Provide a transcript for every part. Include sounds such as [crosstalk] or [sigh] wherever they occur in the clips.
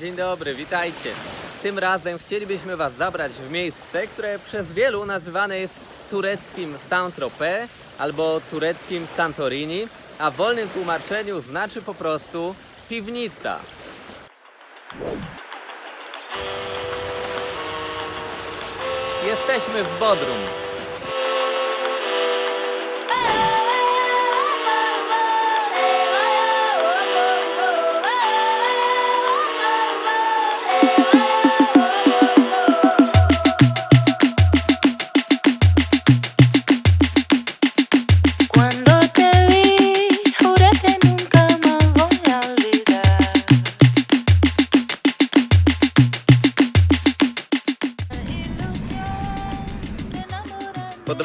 Dzień dobry, witajcie. Tym razem chcielibyśmy Was zabrać w miejsce, które przez wielu nazywane jest tureckim Saint-Tropez albo tureckim Santorini, a w wolnym tłumaczeniu znaczy po prostu piwnica. Jesteśmy w Bodrum.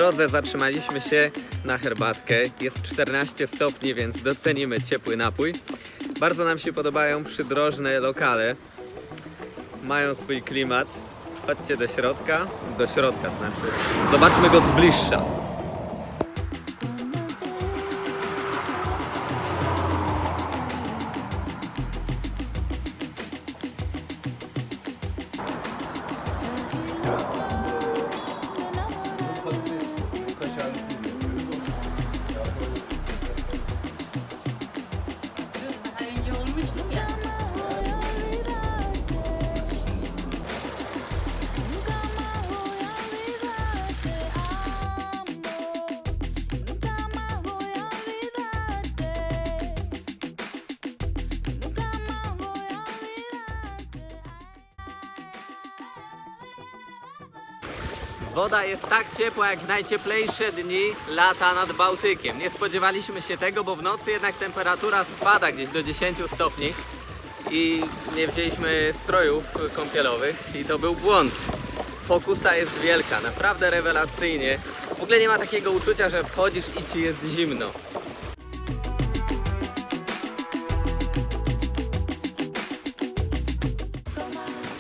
Drodze zatrzymaliśmy się na herbatkę. Jest 14 stopni, więc docenimy ciepły napój. Bardzo nam się podobają przydrożne lokale. Mają swój klimat. Chodźcie do środka. Do środka, znaczy. Zobaczmy go z bliższa. Woda jest tak ciepła jak w najcieplejsze dni lata nad Bałtykiem. Nie spodziewaliśmy się tego, bo w nocy jednak temperatura spada gdzieś do 10 stopni i nie wzięliśmy strojów kąpielowych i to był błąd. Pokusa jest wielka, naprawdę rewelacyjnie. W ogóle nie ma takiego uczucia, że wchodzisz i ci jest zimno.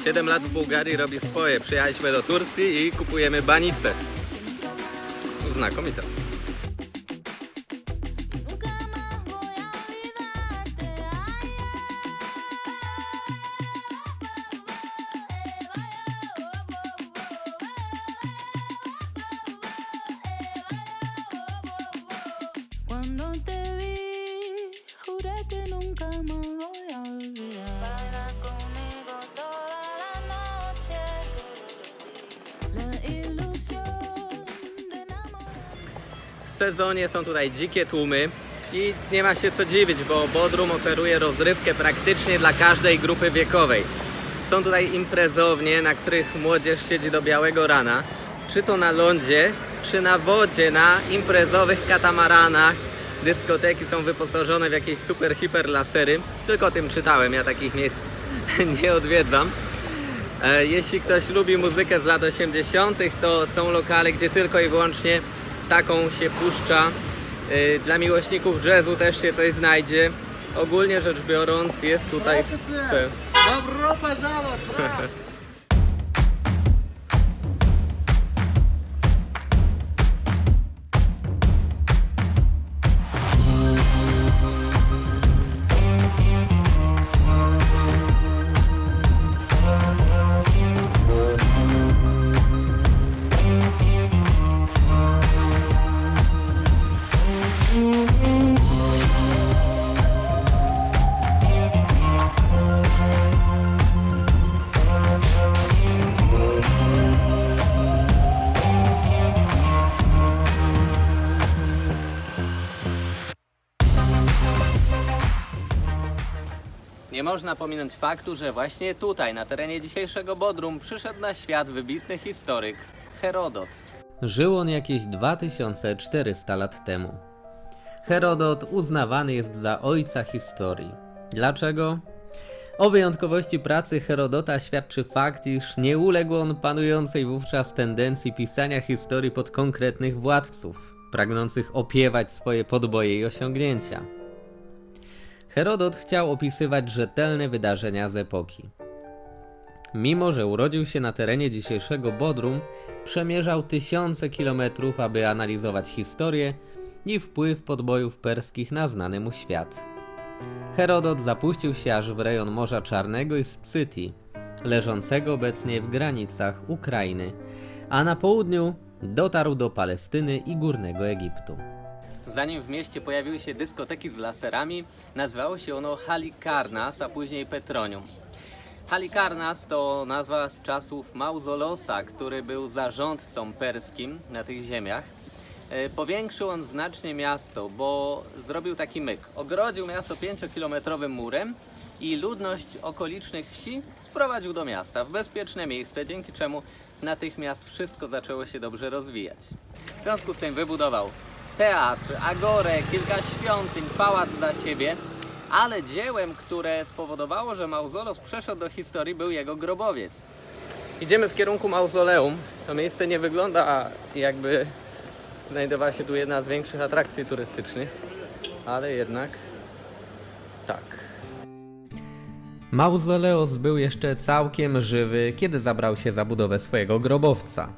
Siedem lat w Bułgarii robi swoje. Przyjechaliśmy do Turcji i kupujemy banicę. Znakomite. Sezonie są tutaj dzikie tłumy i nie ma się co dziwić, bo Bodrum oferuje rozrywkę praktycznie dla każdej grupy wiekowej. Są tutaj imprezownie, na których młodzież siedzi do białego rana, czy to na lądzie, czy na wodzie, na imprezowych katamaranach. Dyskoteki są wyposażone w jakieś super hiper lasery. Tylko o tym czytałem, ja takich miejsc [laughs] nie odwiedzam. E, Jeśli ktoś lubi muzykę z lat 80., to są lokale, gdzie tylko i wyłącznie taką się puszcza. Y, dla miłośników jazzu też się coś znajdzie. Ogólnie rzecz biorąc jest tutaj... Dobro, pażalo, [laughs] można pominąć faktu, że właśnie tutaj, na terenie dzisiejszego Bodrum, przyszedł na świat wybitny historyk Herodot. Żył on jakieś 2400 lat temu. Herodot uznawany jest za ojca historii. Dlaczego? O wyjątkowości pracy Herodota świadczy fakt, iż nie uległ on panującej wówczas tendencji pisania historii pod konkretnych władców, pragnących opiewać swoje podboje i osiągnięcia. Herodot chciał opisywać rzetelne wydarzenia z epoki. Mimo, że urodził się na terenie dzisiejszego Bodrum, przemierzał tysiące kilometrów, aby analizować historię i wpływ podbojów perskich na znany mu świat. Herodot zapuścił się aż w rejon Morza Czarnego i Scytii, leżącego obecnie w granicach Ukrainy, a na południu dotarł do Palestyny i Górnego Egiptu. Zanim w mieście pojawiły się dyskoteki z laserami, nazywało się ono Halikarnas, a później Petronium. Halikarnas to nazwa z czasów Mauzolosa, który był zarządcą perskim na tych ziemiach. E, Powiększył on znacznie miasto, bo zrobił taki myk. Ogrodził miasto 5-kilometrowym murem i ludność okolicznych wsi sprowadził do miasta w bezpieczne miejsce, dzięki czemu natychmiast wszystko zaczęło się dobrze rozwijać. W związku z tym wybudował teatr, agorę, kilka świątyń, pałac dla siebie, ale dziełem, które spowodowało, że Mauzolos przeszedł do historii, był jego grobowiec. Idziemy w kierunku mauzoleum. To miejsce nie wygląda jakby znajdowała się tu jedna z większych atrakcji turystycznych, ale jednak tak. Mauzoleos był jeszcze całkiem żywy, kiedy zabrał się za budowę swojego grobowca.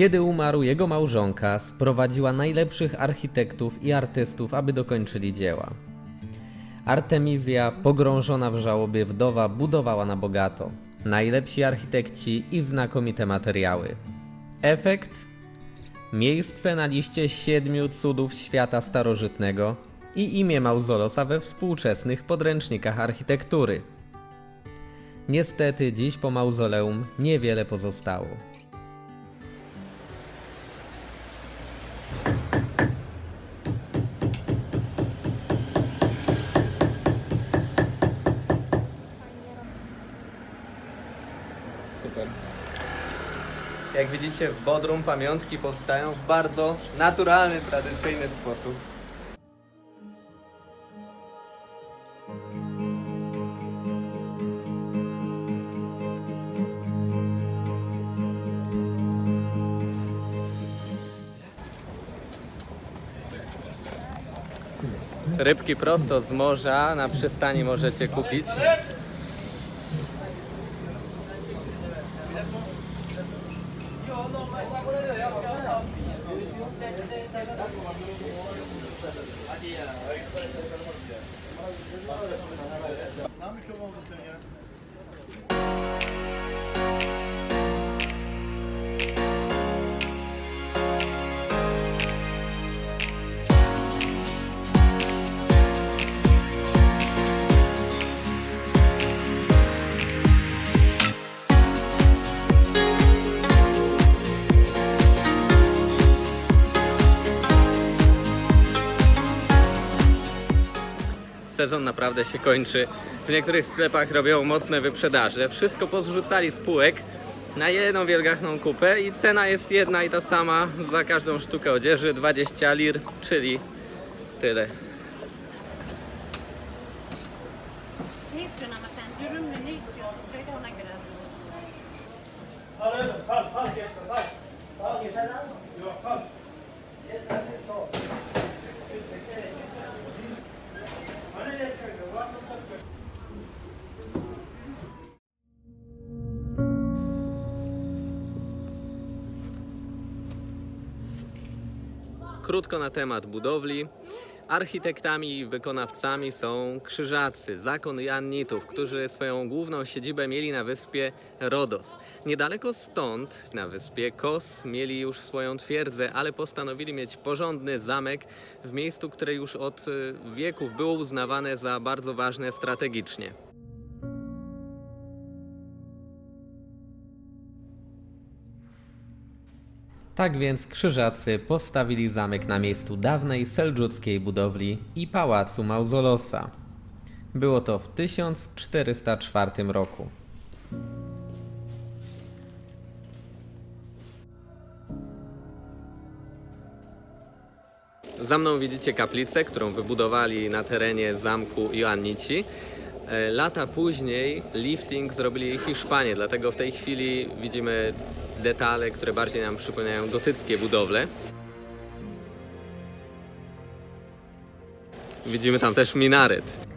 Kiedy umarł jego małżonka, sprowadziła najlepszych architektów i artystów, aby dokończyli dzieła. Artemizja, pogrążona w żałobie wdowa, budowała na bogato. Najlepsi architekci i znakomite materiały. Efekt? Miejsce na liście siedmiu cudów świata starożytnego i imię Mauzolosa we współczesnych podręcznikach architektury. Niestety dziś po mauzoleum niewiele pozostało. Widzicie, w Bodrum pamiątki powstają w bardzo naturalny, tradycyjny sposób. Rybki prosto z morza na przystani możecie kupić. Hadi ya. Tam bir şey oldu sen ya. Sezon naprawdę się kończy. W niektórych sklepach robią mocne wyprzedaże. Wszystko pozrzucali z półek na jedną wielgachną kupę i cena jest jedna i ta sama za każdą sztukę odzieży 20 lir, czyli tyle. Ne istiyorsun ama sen dürüm mü ne istiyorsun? Söyle ona göre hazırlasın. Krótko na temat budowli. Architektami i wykonawcami są krzyżacy, zakon Joannitów, którzy swoją główną siedzibę mieli na wyspie Rodos. Niedaleko stąd, na wyspie Kos, mieli już swoją twierdzę, ale postanowili mieć porządny zamek w miejscu, które już od y, wieków było uznawane za bardzo ważne strategicznie. Tak więc krzyżacy postawili zamek na miejscu dawnej seldżuckiej budowli i pałacu Mauzolosa. Było to w 1404 roku. Za mną widzicie kaplicę, którą wybudowali na terenie zamku Joannici. E, Lata później lifting zrobili Hiszpanie, dlatego w tej chwili widzimy detale, które bardziej nam przypominają gotyckie budowle. Widzimy tam też minaret.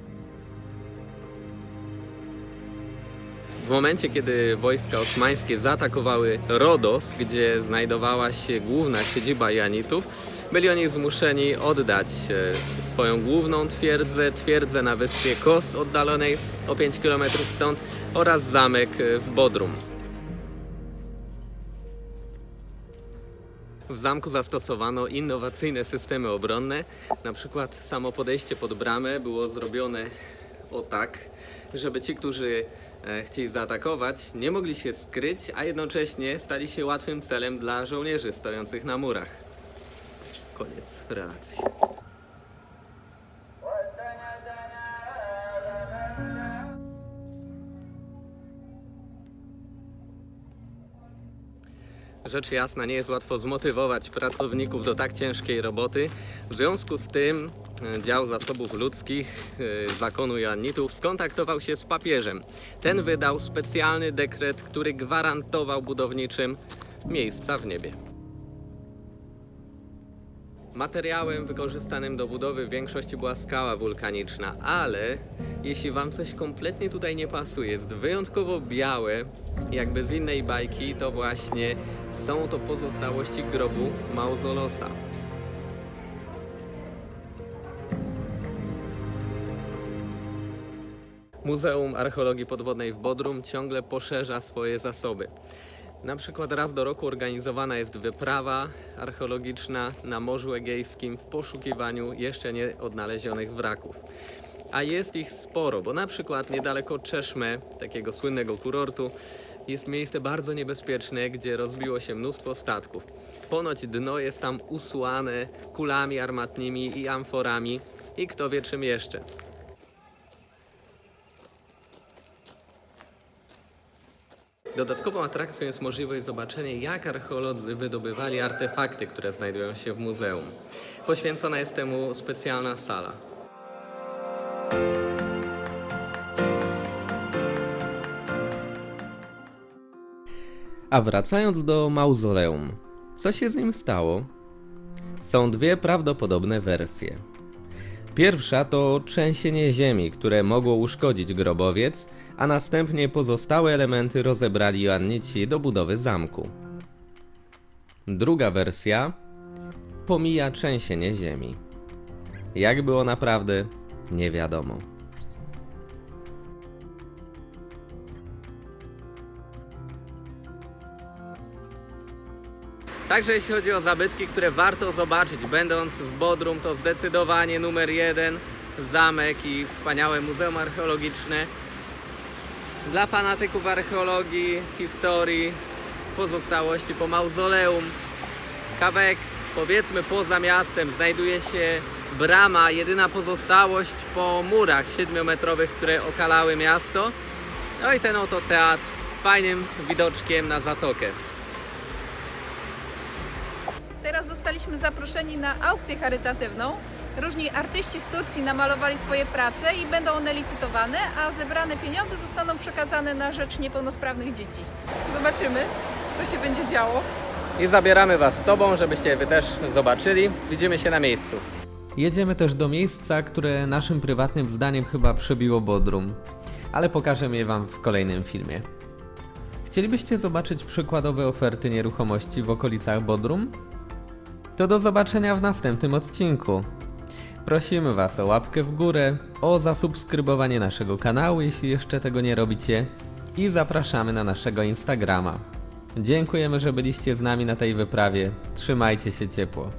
W momencie, kiedy wojska osmańskie zaatakowały Rodos, gdzie znajdowała się główna siedziba Janitów, byli oni zmuszeni oddać e, swoją główną twierdzę, twierdzę na wyspie Kos, oddalonej o 5 km stąd, oraz zamek e, w Bodrum. W zamku zastosowano innowacyjne systemy obronne. Na przykład samo podejście pod bramę było zrobione o tak, żeby ci, którzy e, chcieli zaatakować, nie mogli się skryć, a jednocześnie stali się łatwym celem dla żołnierzy stojących na murach. Koniec relacji. Rzecz jasna, nie jest łatwo zmotywować pracowników do tak ciężkiej roboty. W związku z tym e, dział zasobów ludzkich e, zakonu Joannitów skontaktował się z papieżem. Ten wydał specjalny dekret, który gwarantował budowniczym miejsca w niebie. Materiałem wykorzystanym do budowy w większości była skała wulkaniczna, ale jeśli Wam coś kompletnie tutaj nie pasuje, jest wyjątkowo białe, jakby z innej bajki, to właśnie są to pozostałości grobu Mauzolosa. Muzeum Archeologii Podwodnej w Bodrum ciągle poszerza swoje zasoby. Na przykład raz do roku organizowana jest wyprawa archeologiczna na Morzu Egejskim w poszukiwaniu jeszcze nie odnalezionych wraków. A jest ich sporo, bo na przykład niedaleko Czeszme, takiego słynnego kurortu, jest miejsce bardzo niebezpieczne, gdzie rozbiło się mnóstwo statków. Ponoć dno jest tam usłane kulami armatnimi i amforami i kto wie czym jeszcze. Dodatkową atrakcją jest możliwość zobaczenia, jak archeolodzy wydobywali artefakty, które znajdują się w muzeum. Poświęcona jest temu specjalna sala. A wracając do mauzoleum, co się z nim stało? Są dwie prawdopodobne wersje. Pierwsza to trzęsienie ziemi, które mogło uszkodzić grobowiec, a następnie pozostałe elementy rozebrali Joannici do budowy zamku. Druga wersja pomija trzęsienie ziemi. Jak było naprawdę, nie wiadomo. Także jeśli chodzi o zabytki, które warto zobaczyć, będąc w Bodrum, to zdecydowanie numer jeden zamek i wspaniałe muzeum archeologiczne. Dla fanatyków archeologii, historii, pozostałości po mauzoleum, kawałek powiedzmy poza miastem znajduje się brama, jedyna pozostałość po murach siedmiometrowych, które okalały miasto. No i ten oto teatr z fajnym widoczkiem na zatokę. Teraz zostaliśmy zaproszeni na aukcję charytatywną. Różni artyści z Turcji namalowali swoje prace i będą one licytowane, a zebrane pieniądze zostaną przekazane na rzecz niepełnosprawnych dzieci. Zobaczymy, co się będzie działo. I zabieramy Was z sobą, żebyście Wy też zobaczyli. Widzimy się na miejscu. Jedziemy też do miejsca, które naszym prywatnym zdaniem chyba przebiło Bodrum, ale pokażę je Wam w kolejnym filmie. Chcielibyście zobaczyć przykładowe oferty nieruchomości w okolicach Bodrum? To do zobaczenia w następnym odcinku. Prosimy Was o łapkę w górę, o zasubskrybowanie naszego kanału, jeśli jeszcze tego nie robicie, i zapraszamy na naszego Instagrama. Dziękujemy, że byliście z nami na tej wyprawie. Trzymajcie się ciepło.